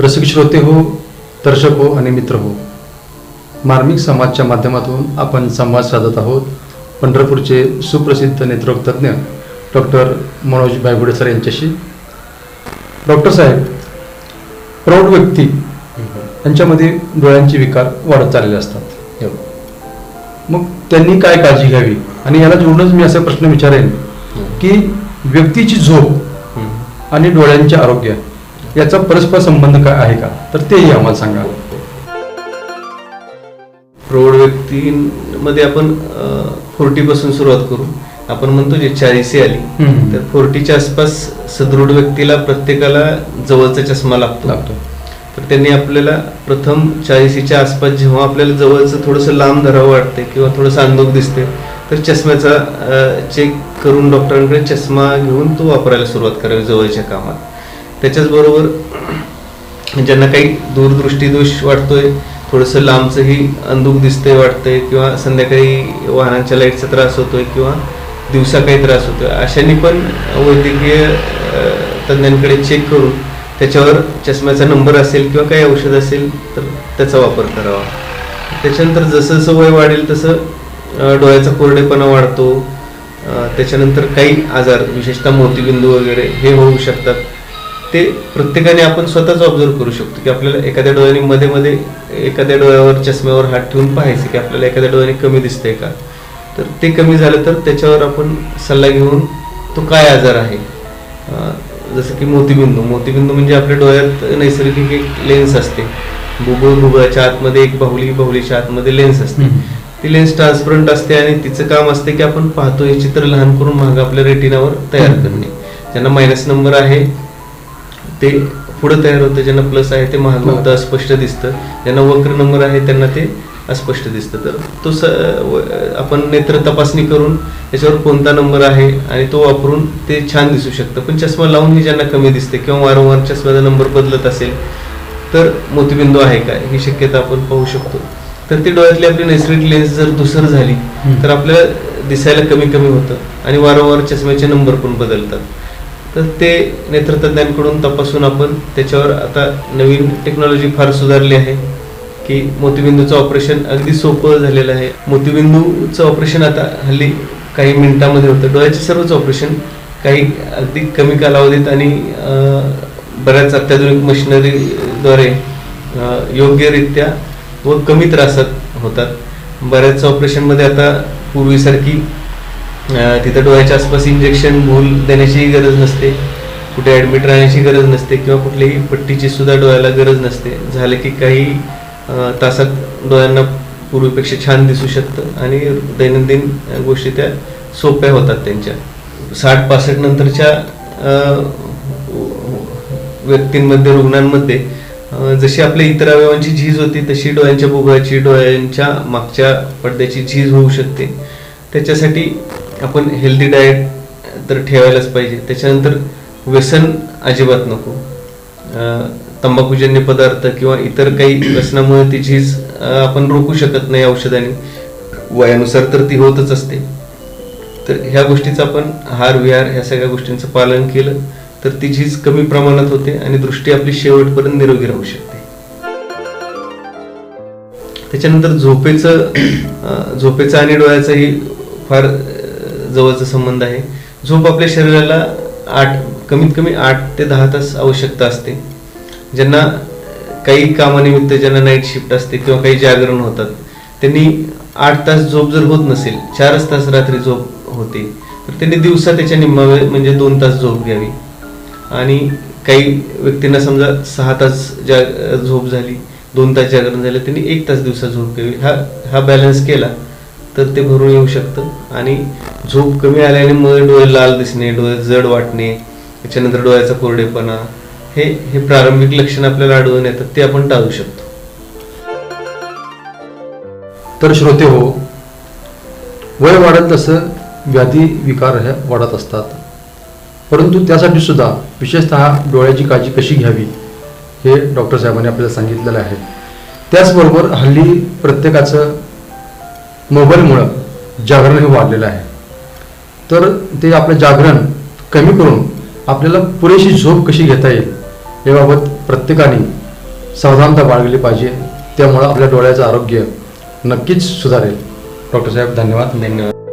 रसिक श्रोते हो दर्शक हो आणि मित्र हो. मार्मिक समाजच्या माध्यमातून आपण संवाद साधत आहोत. पंढरपूरचे सुप्रसिद्ध नेत्ररोग तज्ज्ञ डॉक्टर मनोज बायगुडे सर यांच्याशी. डॉक्टर साहेब प्रौढ व्यक्ती यांच्यामध्ये डोळ्यांचे विकार वाढत चाललेले असतात. मग त्यांनी काय काळजी घ्यावी? आणि याला जोडूनच मी असा प्रश्न विचारेन की व्यक्तीची झोप आणि डोळ्यांचे आरोग्य याचा परस्पर संबंध काय आहे का? तर तेही आम्हाला सांगा. प्रौढ व्यक्तींमध्ये आपण फोर्टी पासून सुरुवात करू. आपण म्हणतो जे चाळीसी आली. तर फोर्टीच्या आसपास सदृढ व्यक्तीला प्रत्येकाला जवळचा चष्मा लागतो. लागतो. तर त्यांनी आपल्याला प्रथम चाळीसीच्या आसपास जेव्हा आपल्याला जवळचं थोडंसं लांब धरावं वाटते किंवा थोडंसं अंधोक दिसते तर चष्म्याचा चेक करून डॉक्टरांकडे चष्मा घेऊन तो वापरायला सुरुवात करावी जवळच्या कामात. त्याच्याचबरोबर ज्यांना काही दूरदृष्टी दोष वाटतोय थोडंसं लांबचंही अंधुक दिसतंय वाटतंय किंवा संध्याकाळी वाहनांच्या लाईटचा त्रास होतोय किंवा दिवसा काही त्रास होतोय अशांनी पण वैद्यकीय तज्ज्ञांकडे चेक करून त्याच्यावर चष्म्याचा नंबर असेल किंवा काही औषध असेल तर त्याचा वापर करावा. त्याच्यानंतर जसं जसं वय वाढेल तसं डोळ्याचा कोरडेपणा वाढतो. त्याच्यानंतर काही आजार विशेषतः मोतीबिंदू वगैरे हे होऊ शकतात. ते प्रत्येकाने आपण स्वतःच ऑब्झर्व करू शकतो की आपल्याला एखाद्या डोळ्याने मध्ये मध्ये एखाद्या डोळ्यावर चष्म्यावर हात ठेवून पाहायचं की आपल्याला एखाद्या डोळ्याने कमी दिसतंय का? तर ते कमी झालं तर त्याच्यावर आपण सल्ला घेऊन तो काय आजार आहे? जसं की मोतीबिंदू. मोतीबिंदू म्हणजे आपल्या डोळ्यात नैसर्गिक एक लेन्स असते. बुबुळ बुबळाच्या आतमध्ये एक बाहुली बाहुलीच्या आतमध्ये लेन्स असते. ती लेन्स ट्रान्सपरंट असते आणि तिचं काम असते की आपण पाहतो हे चित्र लहान करून महाग आपल्या रेटिनावर तयार करणे. ज्यांना मायनस नंबर आहे ते पुढे तयार होतं ज्यांना प्लस आहे ते महाग होतं अस्पष्ट दिसतं. ज्यांना वक्र नंबर आहे त्यांना ते अस्पष्ट दिसतं. तर तो स आपण नेत्र तपासणी करून त्याच्यावर कोणता नंबर आहे आणि तो वापरून ते छान दिसू शकतं. पण चष्मा लावूनही ज्यांना कमी दिसते किंवा वारंवार चष्म्याचा नंबर बदलत असेल तर मोतीबिंदू आहे काय ही शक्यता आपण पाहू शकतो. तर ती डोळ्यातली आपली नैसर्गिक लेन्स जर धुसर झाली. तर आपल्याला दिसायला कमी कमी होतं आणि वारंवार चष्म्याचे नंबर पण बदलतात. तर ते नेत्रतज्ञांकडून तपासून आपण त्याच्यावर आता नवीन टेक्नॉलॉजी फार सुधारली आहे की मोतीबिंदूचं ऑपरेशन अगदी सोपं झालेलं आहे. मोतीबिंदूचं ऑपरेशन आता हल्ली काही मिनिटामध्ये होतं. डोळ्याचे सर्वच ऑपरेशन काही अगदी कमी कालावधीत आणि बऱ्याच अत्याधुनिक मशिनरीद्वारे योग्यरित्या व कमी त्रासात होतात. बऱ्याच ऑपरेशनमध्ये आता पूर्वीसारखी तिथं डोळ्याच्या आसपास इंजेक्शन भूल देण्याची गरज नसते. कुठे ॲडमिट राहण्याची गरज नसते किंवा कुठलीही पट्टीची सुद्धा डोळ्याला गरज नसते. झालं की काही तासात डोळ्यांना पूर्वीपेक्षा छान दिसू शकतं आणि दैनंदिन गोष्टी त्या सोप्या होतात त्यांच्या. साठ पासष्ट नंतरच्या व्यक्तींमध्ये रुग्णांमध्ये जशी आपल्या इतर अवयवांची झीज होती तशी डोळ्यांच्या बुगळाची डोळ्यांच्या मागच्या पडद्याची झीज होऊ शकते. त्याच्यासाठी आपण हेल्दी डाएट तर ठेवायलाच पाहिजे. त्याच्यानंतर व्यसन अजिबात नको. तंबाखूजन्य पदार्थ किंवा इतर काही व्यसनामुळे ती झीज आपण रोखू शकत नाही औषधाने. वयानुसार तर ती होतच असते. तर ह्या गोष्टीचं आपण हार विहार ह्या सगळ्या गोष्टींचं पालन केलं तर ती झीज कमी प्रमाणात होते आणि दृष्टी आपली शेवटपर्यंत निरोगी राहू शकते. त्याच्यानंतर झोपेचं झोपेचं आणि डोळ्याचंही फार जवळचा संबंध आहे. झोप आपल्या शरीराला आठ कमीत कमी आठ ते दहा तास आवश्यकता असते. ज्यांना काही कामानिमित्त ज्यांना नाईट शिफ्ट असते किंवा काही जागरण होतात त्यांनी आठ तास झोप जर होत नसेल चारच तास रात्री झोप होते तर त्यांनी दिवसा त्याच्या निम्मा वेळ म्हणजे दोन तास झोप घ्यावी. आणि काही व्यक्तींना समजा सहा तास जा झोप झाली दोन तास जागरण झालं त्यांनी एक तास दिवसा झोप घ्यावी. हा हा बॅलन्स केला तर ते भरून येऊ शकतं. आणि झोप कमी आल्याने मग डोळे लाल दिसणे डोळे जड वाटणे त्याच्यानंतर डोळ्याचा कोरडेपणा हे हे प्रारंभिक लक्षण आपल्याला आढळून येतात ते आपण टाळू शकतो. तर श्रोते हो वय वाढत तसं व्याधी विकार ह्या वाढत असतात. परंतु त्यासाठी सुद्धा विशेषतः डोळ्याची काळजी कशी घ्यावी हे डॉक्टर साहेबांनी आपल्याला सांगितलेलं आहे. त्याचबरोबर हल्ली प्रत्येकाचं मोबाईलमुळं जागरण हे वाढलेलं आहे. तर ते आपलं जागरण कमी करून आपल्याला पुरेशी झोप कशी घेता येईल याबाबत प्रत्येकाने सावधानता बाळगली पाहिजे. त्यामुळं आपल्या डोळ्याचं आरोग्य नक्कीच सुधारेल. डॉक्टर साहेब धन्यवाद. धन्यवाद.